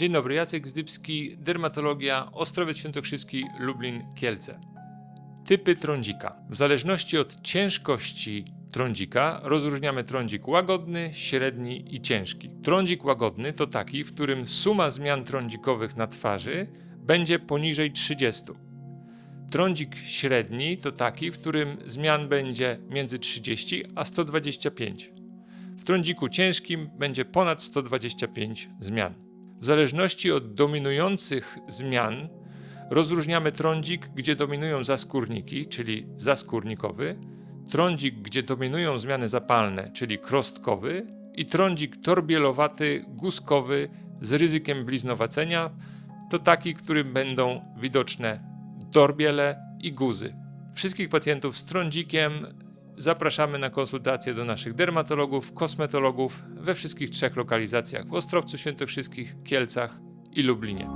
Dzień dobry, Jacek Zdybski, dermatologia, Ostrowiec Świętokrzyski, Lublin, Kielce. Typy trądzika. W zależności od ciężkości trądzika rozróżniamy trądzik łagodny, średni i ciężki. Trądzik łagodny to taki, w którym suma zmian trądzikowych na twarzy będzie poniżej 30. Trądzik średni to taki, w którym zmian będzie między 30 a 125. W trądziku ciężkim będzie ponad 125 zmian. W zależności od dominujących zmian rozróżniamy trądzik, gdzie dominują zaskórniki, czyli zaskórnikowy, trądzik, gdzie dominują zmiany zapalne, czyli krostkowy i trądzik torbielowaty, guskowy z ryzykiem bliznowacenia, to taki, którym będą widoczne torbiele i guzy. Wszystkich pacjentów z trądzikiem zapraszamy na konsultacje do naszych dermatologów, kosmetologów we wszystkich trzech lokalizacjach w Ostrowcu Świętokrzyskich, Kielcach i Lublinie.